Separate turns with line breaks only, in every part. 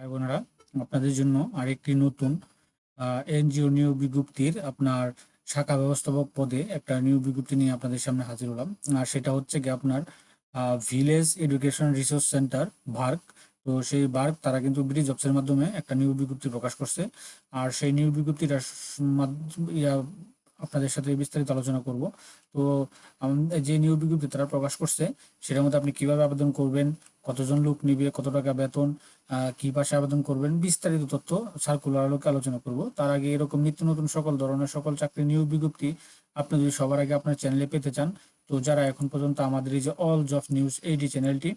ভাই বোনেরা, আপনাদের জন্য আরেকটি নতুন এনজিও নিয়োগ বিজ্ঞপ্তির আপনার শাখা ব্যবস্থাপক পদে একটা নিয়োগ বিজ্ঞপ্তি নিয়ে আপনাদের সামনে হাজির হলাম। আর সেটা হচ্ছে কি আপনার ভিলেজ এডুকেশন রিসোর্স সেন্টার ভার্ক তো সেই ভার্ক তারা কিন্তু ব্রিজ অফিসের মাধ্যমে একটা নিয়োগ বিজ্ঞপ্তি প্রকাশ করছে। আর সেই নিয়োগ বিজ্ঞপ্তিটা আপনাদের সাথে বিস্তারিত আলোচনা করব। তো যে নিয়োগ বিজ্ঞপ্তি তারা প্রকাশ করছে, সেটার মধ্যে আপনি কীভাবে আবেদন করবেন কতজন লোক নিবে, কত টাকা বেতন কি ভাষায় আবেদন করবেন, বিস্তারিত তথ্য সার্কুলার আলোকে আলোচনা করব। তার আগে এরকম নিত্য নতুন সকল ধরনের সকল চাকরি নিয়োগ বিজ্ঞপ্তি আপনি যদি সবার আগে আপনার চ্যানেলে পেতে চান, তো যারা এখন পর্যন্ত আমাদের এই যে অল জব নিউজ এইডি চ্যানেলটি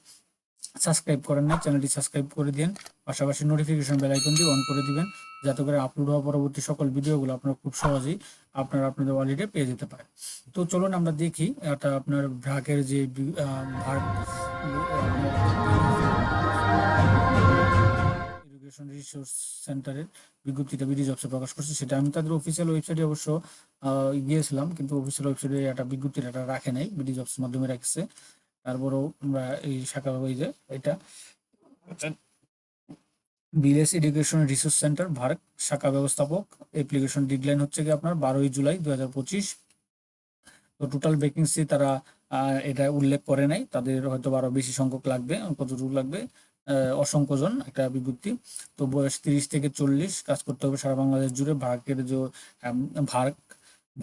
সাবস্ক্রাইব করেন না চ্যানেলটি সাবস্ক্রাইব করে দিন পাশাপাশি নোটিফিকেশন বেল আইকনটি অন করে দিবেন, যাতে করে আপলোড হওয়া পরবর্তী সকল ভিডিওগুলো আপনারা খুব সহজেই আপনারা আপনাদের ওয়ালেটে পেয়ে যেতে পারেন। তো চলুন আমরা দেখি, এটা আপনার ভ্রাকের যে এডুকেশন রিসোর্স সেন্টারের বিজ্ঞপ্তিটা বিডি জবসে প্রকাশ করছে। সেটা আমি তাদের অফিসিয়াল ওয়েবসাইটে অবশ্য গিয়েছিলাম, কিন্তু অফিসিয়াল ওয়েবসাইটে একটা বিজ্ঞপ্তিটা এটা রাখে নাই বিডি জবসের মাধ্যমে রাখছে। তারপরেও আমরা এই শাখা ওই যে এটা B S education resource centre Bharat শাখা ব্যবস্থাপক। অ্যাপ্লিকেশন ডিডলাইন হচ্ছে কি আপনার বারোই জুলাই দুই হাজার পঁচিশ। তো টোটাল ভ্যাকেন্সি তারা এটা উল্লেখ করে নাই। তাদের হয়তো আরও বেশি সংখ্যক লাগবে, কতটুকু লাগবে? জন একটা বিজ্ঞপ্তি। তো বয়স তিরিশ থেকে চল্লিশ, কাজ করতে হবে সারা বাংলাদেশ জুড়ে। ভারকের যে ভারক,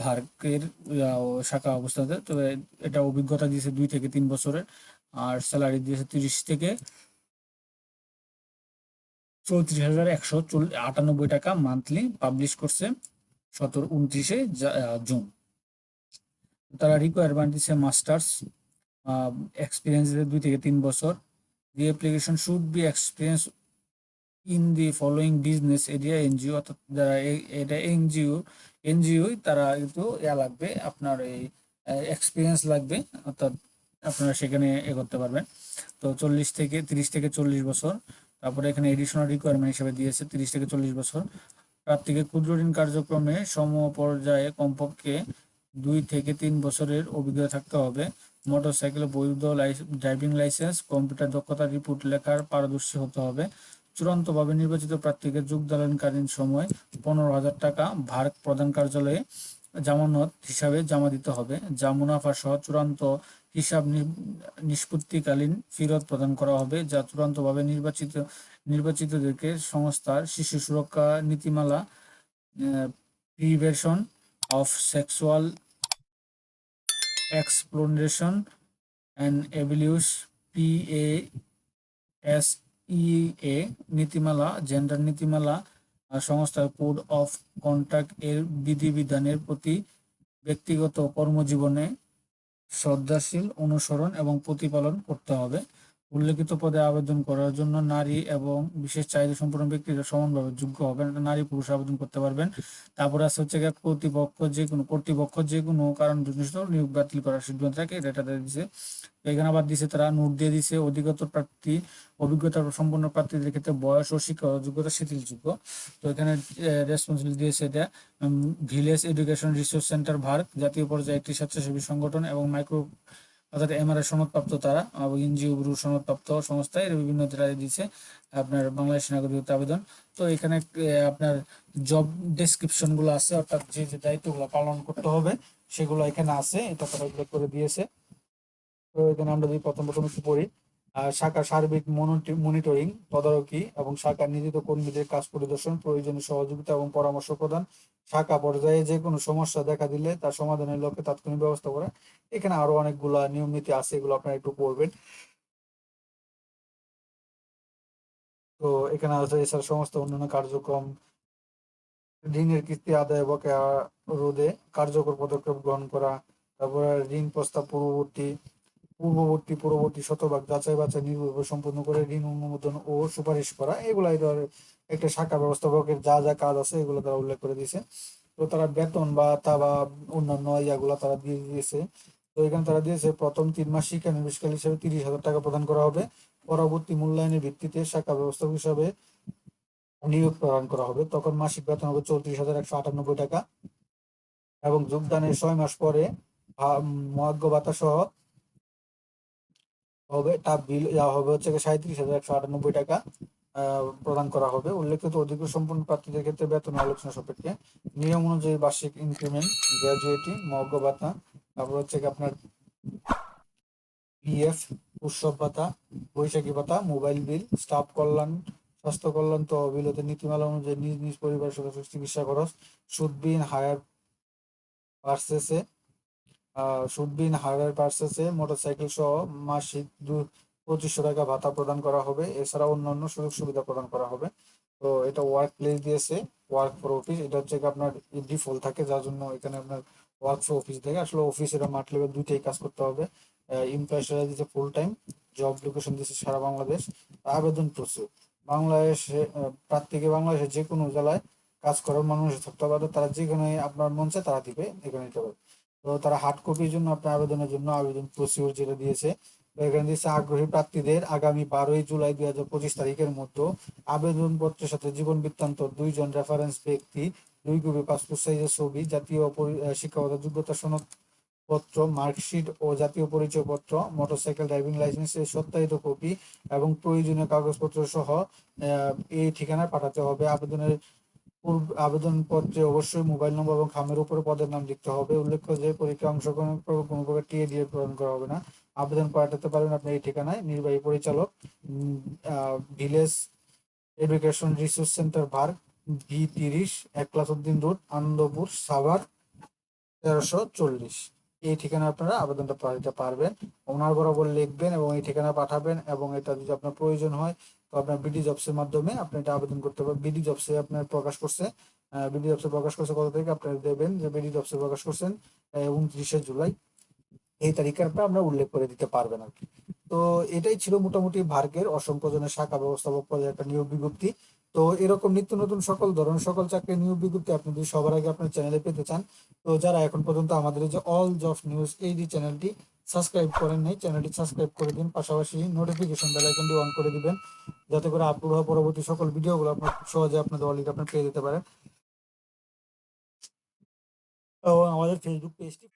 ভারকের শাখা অবস্থাতে, তো এটা অভিজ্ঞতা দিয়েছে দুই থেকে তিন বছরের। আর স্যালারি দিয়েছে তিরিশ থেকে চৌত্রিশ হাজার একশো চল্লিশ আটানব্বই টাকা মান্থলি পাবলিশ করছে সতেরো, উনত্রিশে জুন। তারা রিকোয়ারমেন্ট দিচ্ছে মাস্টার্স এক্সপিরিয়েন্স দুই থেকে তিন বছর। The application should be experience in the following business area NGO অর্থাৎ যারা এটা এনজিও এনজিও তারা কিন্তু ইয়া লাগবে, আপনার এই এক্সপিরিয়েন্স লাগবে, অর্থাৎ আপনারা সেখানে এ করতে পারবেন। তো চল্লিশ থেকে, তিরিশ থেকে চল্লিশ বছর, তারপরে এখানে এডিশনাল রিকোয়ারমেন্ট হিসেবে দিয়েছে তিরিশ থেকে চল্লিশ বছর। প্রার্থীকে ক্ষুদ্র ঋণ কার্যক্রমে সম পর্যায়ে কমপক্ষে দুই থেকে তিন বছরের অভিজ্ঞতা থাকতে হবে। মোটরসাইকেল, বৈধ ড্রাইভিং লাইসেন্স, কম্পিউটার দক্ষতা রিপোর্ট লেখার পারদর্শী হতে হবে। চূড়ান্তভাবে নির্বাচিত প্রার্থীকে যোগদানকালীন সময় পনেরো হাজার টাকা ভার প্রদান কার্যালয়ে জামানত হিসাবে জমা দিতে হবে। যা মুনাফা সহ চূড়ান্ত হিসাব নিষ্পত্তিকালীন ফেরত প্রদান করা হবে। যা চূড়ান্তভাবে নির্বাচিত নির্বাচিতদেরকে সংস্থার শিশু সুরক্ষা নীতিমালা prevention and abuse P A S E A নীতিমালা জেন্ডার নীতিমালা সংস্থার কোড অফ কন্ট্যাক্ট এর বিধিবিধানের প্রতি ব্যক্তিগত কর্মজীবনে শ্রদ্ধাশীল, অনুসরণ এবং প্রতিপালন করতে হবে। উল্লেখিত পদে আবেদন করার জন্য নারী এবং বিশেষ চাহিদা সম্পন্ন ব্যক্তিরা সমানভাবে যোগ্য হবেন। নারী পুরুষ আবেদন করতে পারবেন। তারপরে আছে হচ্ছে কর্তৃপক্ষ যে কোনো কর্তৃপক্ষ যে কোনো কারণ নিয়োগ বাতিল করার সিদ্ধান্ত থাকে, এটা তাদের এখানে আবার দিছে তারা নোট দিয়ে দিছে অধিগত প্রার্থী, অভিজ্ঞতা সম্পন্ন প্রার্থীদের ক্ষেত্রে বয়স ও শিক্ষা যোগ্যতা শিথিলযোগ্য। তো এখানে রেসপন্সিবিলিটি দিয়েছে এটা village education resource centre Bharat জাতীয় পর্যায়ে একটি স্বেচ্ছাসেবী সংগঠন এবং মাইক্রো অর্থাৎ এম এমআরআই সনদপ্রাপ্ত তারা এনজিও গ্রুপ সনদপ্রাপ্ত সংস্থা এর বিভিন্ন জেলায় দিচ্ছে আপনার বাংলাদেশ নাগরিকত্ব আবেদন। তো এখানে আপনার জব ডেসক্রিপশনগুলো আছে, অর্থাৎ যে যে দায়িত্বগুলো পালন করতে হবে, সেগুলো এখানে আছে এটা তারা উল্লেখ করে দিয়েছে। তো এখানে আমরা যদি প্রথম প্রথম একটু পড়ি। শাখা সার্বিক মনিটরিং তদারকি এবং শাখা নিয়োজিত কর্মীদের কাজ পরিদর্শন, প্রয়োজনীয় সহযোগিতা এবং পরামর্শ প্রদান। শাখা পর্যায়ে যে কোনো সমস্যা দেখা দিলে তার সমাধানের লক্ষ্যে তাৎক্ষণিক ব্যবস্থা করা। এখানে আরও অনেকগুলা নিয়ম, নীতি আছে, এগুলো আপনারা একটু পড়বেন। তো এখানে আছে এছাড়া সমস্ত অন্যান্য কার্যক্রম। ঋণের কিস্তি আদায় বকেয়া রোধে কার্যকর পদক্ষেপ গ্রহণ করা। তারপরে ঋণ প্রস্তাব পূর্ববর্তী পূর্ববর্তী পূর্ববর্তী শতভাগ যাচাই বাছাই নির্ভুলভাবে সম্পূর্ণ করে ঋণ, অনুমোদন ও সুপারিশ করা, এগুলাই ধর একটা শাখা ব্যবস্থাপকের যা যা কাজ আছে এগুলো তারা উল্লেখ করে দিয়েছে। তো তারা বেতন বা তা বা অন্যান্য ইয়াগুলা তারা দিয়ে দিয়েছে। তো এখানে তারা দিয়েছে, প্রথম তিন মাস শিক্ষা নিবেশকাল হিসেবে তিরিশ হাজার টাকা প্রদান করা হবে। পরবর্তী মূল্যায়নের ভিত্তিতে শাখা ব্যবস্থাপক হিসাবে নিয়োগ প্রদান করা হবে। তখন মাসিক বেতন হবে চৌত্রিশ হাজার একশো আটানব্বই টাকা এবং যোগদানের ছয় মাস পরে মহাজ্ঞ ভাতা সহ হবে, তা বিল হবে হচ্ছে সাঁত্রিশ হাজার একশো আটানব্বই টাকা প্রদান করা হবে। উল্লেখিত অধিক সম্পূর্ণ প্রার্থীদের ক্ষেত্রে বেতন আলোচনা সাপেক্ষে নিয়ম অনুযায়ী বার্ষিক ইনক্রিমেন্ট গ্র্যাজুয়েটি মগ্য ভাতা, তারপর হচ্ছে কি আপনার পিএফ উৎসব ভাতা, বৈশাখী ভাতা মোবাইল বিল স্টাফ কল্যাণ, স্বাস্থ্য কল্যাণ তহবিলতে নীতিমালা অনুযায়ী নিজ নিজ পরিবার সদস্য চিকিৎসা খরচ সুদবিহীন হায়ার পার্সেসে সুদবিহীন হায়ার পার্সেসে মোটরসাইকেল সহ মাসিক দু পঁচিশশো টাকা ভাতা প্রদান করা হবে। এছাড়া অন্যান্য সুযোগ সুবিধা প্রদান করা হবে। তো এটা ওয়ার্ক প্লেস দিয়েছে ওয়ার্ক ফর অফিস এটা হচ্ছে আপনার ডিফল্ট থাকে, যার জন্য এখানে আপনার ওয়ার্ক ফর অফিস থেকে আসলে অফিস এটা মাঠ লেভেল দুইটাই কাজ করতে হবে। এমপ্লয় সেটা দিচ্ছে ফুল টাইম জব লোকেশন দিচ্ছে সারা বাংলাদেশ। আবেদন প্রচুর। বাংলাদেশে প্রার্থীকে বাংলাদেশের যে কোনো জেলায় কাজ করার মানুষ থাকতে পারে, তারা যেখানে আপনার মন চায় তারা দিবে, এখানে দিতে পারে তো তারা হার্ড কপির জন্য আপনার আবেদনের জন্য আবেদন প্রসিডিউর যেটা দিয়েছে। এখানে দিয়েছে, আগ্রহী প্রার্থীদের আগামী বারোই জুলাই দুই হাজার পঁচিশ তারিখের মধ্যে আবেদনপত্রের সাথে জীবন বৃত্তান্ত, দুইজন রেফারেন্স ব্যক্তি, দুই কপি পাসপোর্ট সাইজের ছবি, জাতীয় শিক্ষাগত যোগ্যতা সনদ পত্র মার্কশিট ও জাতীয় পরিচয় পত্র মোটরসাইকেল ড্রাইভিং লাইসেন্সের সত্যায়িত কপি এবং প্রয়োজনীয় কাগজপত্র সহ এই ঠিকানায় পাঠাতে হবে। আবেদনের পূর্ব- আবেদনপত্রে অবশ্যই মোবাইল নম্বর এবং খামের উপরে পদের নাম লিখতে হবে। উল্লেখ্য যে পরীক্ষায় অংশগ্রহণ কোনো প্রকার টিএ দিয়ে প্রদান করা হবে না। আবেদন পাঠাতে পারেন আপনি এই ঠিকানায়। নির্বাহী পরিচালক ভিলেজ এডুকেশন রিসোর্স সেন্টার ভার, ভি তিরিশ একলাসউদ্দিন রোড আনন্দপুর, সাভার, তেরোশো চল্লিশ। এই ঠিকানা আপনারা আবেদনটা পাঠাতে পারবেন। ওনার বরাবর লিখবেন এবং এই ঠিকানা পাঠাবেন এবং এটা যদি আপনার প্রয়োজন হয় তো আপনার বিডি জবসের মাধ্যমে আপনি এটা আবেদন করতে পারবেন। বিডি জবসে আপনার প্রকাশ করছে বিডি জবসে প্রকাশ করছে কত তারিখে? আপনারা দেবেন যে বিডি জবসে প্রকাশ করছেন উনত্রিশে জুলাই। এই আপনারা আমরা উল্লেখ করে দিতে পারবেন আর কি। তো এটাই ছিল মোটামুটি ভার্গের অসংখ্য জনের শাখা ব্যবস্থাপক পদে একটা নিয়োগ বিজ্ঞপ্তি। তো এরকম নিত্য নতুন সকল ধরনের সকল চাকরি নিয়োগ বিজ্ঞপ্তি আপনি যদি সবার আগে আপনার চ্যানেলে পেতে চান, তো যারা এখন পর্যন্ত আমাদের যে অল জব নিউজ এই যে চ্যানেলটি সাবস্ক্রাইব করেন নাই চ্যানেলটি সাবস্ক্রাইব করে দিন, পাশাপাশি নোটিফিকেশন বেল আইকনটি অন করে দিবেন, যাতে করে আপলোড হওয়া পরবর্তী সকল ভিডিওগুলো আপনার সহজে আপনাদের অলরেডি আপনার পেয়ে যেতে পারেন। এবং আমাদের ফেসবুক পেজটি